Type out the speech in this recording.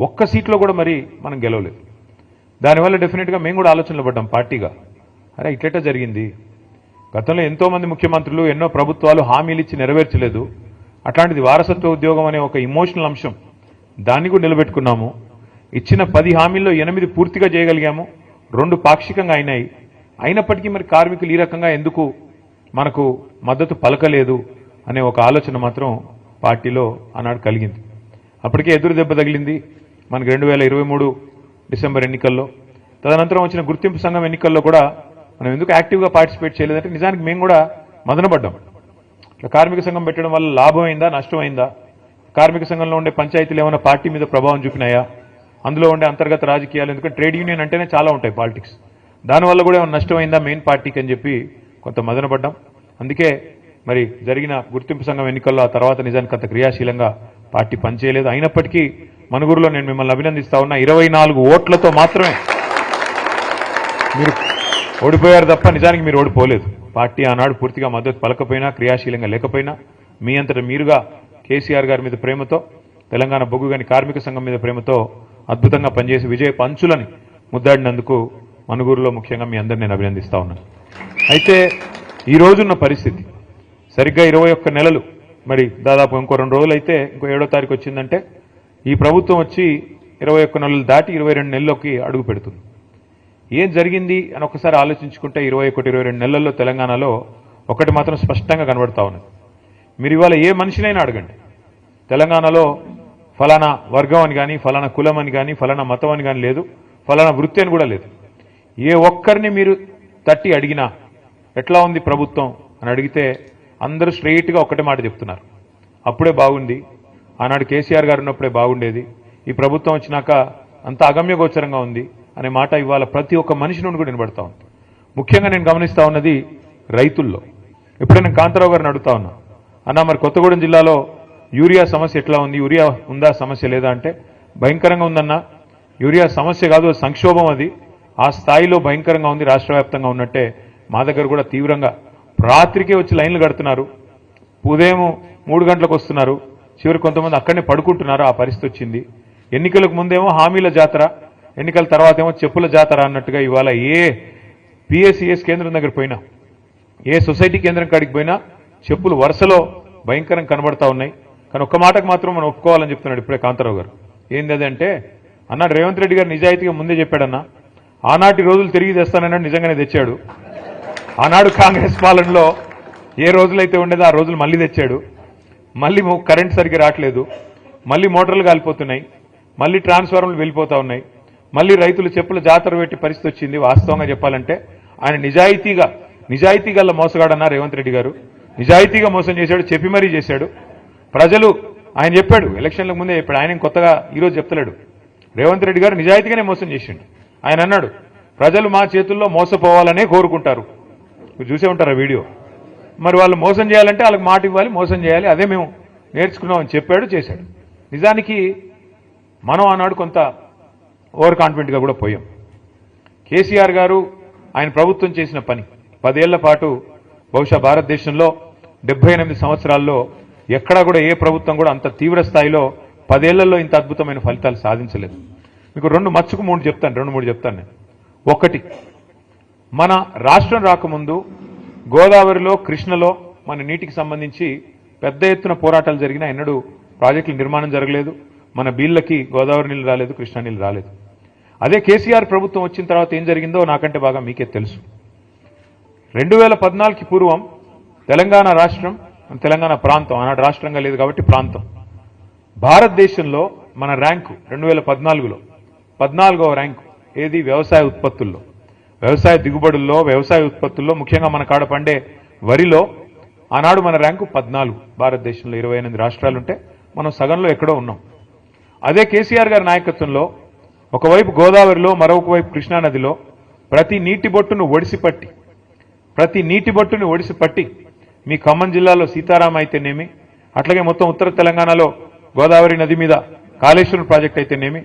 ఒక్క సీట్లో కూడా మరి మనం గెలవలేదు. దానివల్ల డెఫినెట్గా మేము కూడా ఆలోచనలు పడ్డాం పార్టీగా. అరే ఇట్లెట జరిగింది? గతంలో ఎంతో మంది ముఖ్యమంత్రులు ఎన్నో ప్రభుత్వాలు హామీలు ఇచ్చి నెరవేర్చలేదు. అట్లాంటిది వారసత్వ ఉద్యోగం అనే ఒక ఇమోషనల్ అంశం. దాన్ని కూడా నిలబెట్టుకున్నాము. ఇచ్చిన పది హామీల్లో ఎనిమిది పూర్తిగా చేయగలిగాము. రెండు పాక్షికంగా అయినాయి. అయినప్పటికీ మరి కార్మికులు ఈ రకంగా ఎందుకు మనకు మద్దతు పలకలేదు అనే ఒక ఆలోచన మాత్రం పార్టీలో ఆనాడు కలిగింది. అప్పటికే ఎదురు దెబ్బ తగిలింది. మనకి రెండు వేల ఇరవై మూడు డిసెంబర్ ఎన్నికల్లో. తదనంతరం వచ్చిన గుర్తింపు సంఘం ఎన్నికల్లో కూడా మనం ఎందుకు యాక్టివ్గా పార్టిసిపేట్ చేయలేదంటే నిజానికి మేము కూడా మదనపడ్డాం. ఇట్లా కార్మిక సంఘం పెట్టడం వల్ల లాభం అయిందా నష్టం అయిందా కార్మిక సంఘంలో ఉండే పంచాయతీలు ఏమైనా పార్టీ మీద ప్రభావం చూపినాయా? అందులో ఉండే అంతర్గత రాజకీయాలు ఎందుకంటే ట్రేడ్ యూనియన్ అంటేనే చాలా ఉంటాయి పాలిటిక్స్. దానివల్ల కూడా ఏమైనా నష్టం అయిందా మెయిన్ పార్టీకి అని చెప్పి కొంత మదనపడ్డాం. అందుకే మరి జరిగిన గుర్తింపు సంఘం ఎన్నికల్లో ఆ తర్వాత నిజానికి అంత క్రియాశీలంగా పార్టీ పనిచేయలేదు. అయినప్పటికీ మనుగురులో నేను మిమ్మల్ని అభినందిస్తా ఉన్నా. ఇరవై నాలుగు ఓట్లతో మాత్రమే మీరు ఓడిపోయారు తప్ప నిజానికి మీరు ఓడిపోలేదు. పార్టీ ఆనాడు పూర్తిగా మద్దతు పలకపోయినా క్రియాశీలంగా లేకపోయినా మీ అంతట మీరుగా కేసీఆర్ గారి మీద ప్రేమతో తెలంగాణ బొగ్గుగని కార్మిక సంఘం మీద ప్రేమతో అద్భుతంగా పనిచేసి విజయ పంచులని ముద్దాడినందుకు మనుగూరులో ముఖ్యంగా మీ అందరిని నేను అభినందిస్తా ఉన్నాను. అయితే ఈ రోజున్న పరిస్థితి సరిగ్గా ఇరవై ఒక్క నెలలు మరి దాదాపు ఇంకో రెండు రోజులు అయితే ఇంకో ఏడో తారీఖు వచ్చిందంటే ఈ ప్రభుత్వం వచ్చి ఇరవై ఒక్క నెలలు దాటి ఇరవై రెండు నెలల్లోకి అడుగు పెడుతుంది. ఏం జరిగింది అని ఒకసారి ఆలోచించుకుంటే ఇరవై ఒకటి ఇరవై రెండు నెలల్లో తెలంగాణలో ఒకటి మాత్రం స్పష్టంగా కనబడతా ఉన్నది. మీరు ఇవాళ ఏ మనిషినైనా అడగండి. తెలంగాణలో ఫలానా వర్గం అని కానీ ఫలానా కులం అని కానీ ఫలానా మతం అని కానీ లేదు. ఫలానా వృత్తి అని కూడా లేదు. ఏ ఒక్కరిని మీరు తట్టి అడిగినా ఎట్లా ఉంది ప్రభుత్వం అని అడిగితే అందరూ స్ట్రెయిట్గా ఒక్కటే మాట చెప్తున్నారు. అప్పుడే బాగుంది. ఆనాడు కేసీఆర్ గారు ఉన్నప్పుడే బాగుండేది. ఈ ప్రభుత్వం వచ్చినాక అంత అగమ్యగోచరంగా ఉంది అనే మాట ఇవాళ ప్రతి ఒక్క మనిషి నుండి కూడా వినబడతా ఉంది. ముఖ్యంగా నేను గమనిస్తా ఉన్నది రైతుల్లో. ఇప్పుడే నేను కాంతారావు గారిని అడుగుతా ఉన్నా అన్న మరి కొత్తగూడెం జిల్లాలో యూరియా సమస్య ఎట్లా ఉంది? యూరియా ఉందా? సమస్య లేదా? అంటే భయంకరంగా ఉందన్న. యూరియా సమస్య కాదు సంక్షోభం అది. ఆ స్థాయిలో భయంకరంగా ఉంది రాష్ట్ర వ్యాప్తంగా ఉన్నట్టే మా దగ్గర కూడా తీవ్రంగా రాత్రికే వచ్చి లైన్లు కడుతున్నారు. ఉదయం మూడు గంటలకు వస్తున్నారు. చివరి కొంతమంది అక్కడనే పడుకుంటున్నారు. ఆ పరిస్థితి వచ్చింది. ఎన్నికలకు ముందేమో హామీల జాతర ఎన్నికల తర్వాత ఏమో చెప్పుల జాతర అన్నట్టుగా ఇవాళ ఏ పిఎస్సిఎస్ కేంద్రం దగ్గర పోయినా ఏ సొసైటీ కేంద్రం కాడికి పోయినా చెప్పులు వరుసలో భయంకరం కనబడతా ఉన్నాయి. కానీ ఒక్క మాటకు మాత్రం మనం ఒప్పుకోవాలని చెప్తున్నాడు ఇప్పుడే కాంతారావు గారు. ఏంది అదంటే అన్నాడు రేవంత్ రెడ్డి గారు నిజాయితీగా ముందే చెప్పాడన్నా ఆనాటి రోజులు తిరిగి తెస్తానన్నాడు నిజంగానే తెచ్చాడు. ఆనాడు కాంగ్రెస్ పాలనలో ఏ రోజులైతే ఉండేదో ఆ రోజులు మళ్ళీ తెచ్చాడు. మళ్ళీ కరెంట్ సరిగ్గా రావట్లేదు. మళ్ళీ మోటార్లు కాలిపోతున్నాయి. మళ్ళీ ట్రాన్స్ఫార్మర్లు వెళ్ళిపోతా ఉన్నాయి. మళ్ళీ రైతులు చెప్పుల జాతర పెట్టి పరిస్థితి వచ్చింది. వాస్తవంగా చెప్పాలంటే ఆయన నిజాయితీగా నిజాయితీ గల మోసగాడన్నారు రేవంత్ రెడ్డి గారు. నిజాయితీగా మోసం చేశాడు చెప్పి మరీ చేశాడు. ప్రజలు ఆయన చెప్పాడు ఎలక్షన్లకు ముందే చెప్పాడు. ఆయన కొత్తగా ఈరోజు చెప్తలేడు. రేవంత్ రెడ్డి గారు నిజాయితీగానే మోసం చేసిండు. ఆయన అన్నాడు ప్రజలు మా చేతుల్లో మోసపోవాలనే కోరుకుంటారు. మీరు చూసే ఉంటారు వీడియో? మరి వాళ్ళు మోసం చేయాలంటే వాళ్ళకి మాట ఇవ్వాలి మోసం చేయాలి. అదే మేము నేర్చుకున్నామని చెప్పాడు చేశాడు. నిజానికి మనం ఆనాడు కొంత ఓవర్ కాన్ఫిడెంట్గా కూడా పోయాం. కేసీఆర్ గారు ఆయన ప్రభుత్వం చేసిన పని. పదేళ్ళ పాటు బహుశా భారతదేశంలో డెబ్బై ఎనిమిది సంవత్సరాల్లో ఎక్కడా కూడా ఏ ప్రభుత్వం కూడా అంత తీవ్ర స్థాయిలో పదేళ్ళలో ఇంత అద్భుతమైన ఫలితాలు సాధించలేదు. మీకు రెండు మచ్చుకు మూడు చెప్తాను రెండు మూడు చెప్తాను నేను. ఒకటి మన రాష్ట్రం రాకముందు గోదావరిలో కృష్ణలో మన నీటికి సంబంధించి పెద్ద ఎత్తున పోరాటాలు జరిగినా ఎన్నడూ ప్రాజెక్టుల నిర్మాణం జరగలేదు. మన బీళ్ళకి గోదావరి నీళ్ళు రాలేదు కృష్ణా నీళ్ళు రాలేదు. అదే కేసీఆర్ ప్రభుత్వం వచ్చిన తర్వాత ఏం జరిగిందో నాకంటే బాగా మీకే తెలుసు. రెండు వేల పద్నాలుగుకి పూర్వం తెలంగాణ రాష్ట్రం తెలంగాణ ప్రాంతం ఆనాడు రాష్ట్రంగా లేదు కాబట్టి ప్రాంతం. భారతదేశంలో మన ర్యాంకు రెండు వేల పద్నాలుగులో పద్నాలుగవ ర్యాంకు ఏది? వ్యవసాయ ఉత్పత్తుల్లో. వ్యవసాయ దిగుబడుల్లో వ్యవసాయ ఉత్పత్తుల్లో ముఖ్యంగా మన కాడ పండే వరిలో ఆనాడు మన ర్యాంకు పద్నాలుగు. భారతదేశంలో ఇరవై ఎనిమిది రాష్ట్రాలుంటే మనం సగంలో ఎక్కడో ఉన్నాం. అదే కేసీఆర్ గారి నాయకత్వంలో ఒకవైపు గోదావరిలో మరొక వైపు కృష్ణానదిలో ప్రతి నీటి బొట్టును ఒడిసిపట్టి ప్రతి నీటి బొట్టుని ఒడిసి పట్టి మీ ఖమ్మం జిల్లాలో సీతారాం అయితేనేమి అట్లాగే మొత్తం ఉత్తర తెలంగాణలో గోదావరి నది మీద కాళేశ్వరం ప్రాజెక్ట్ అయితేనేమి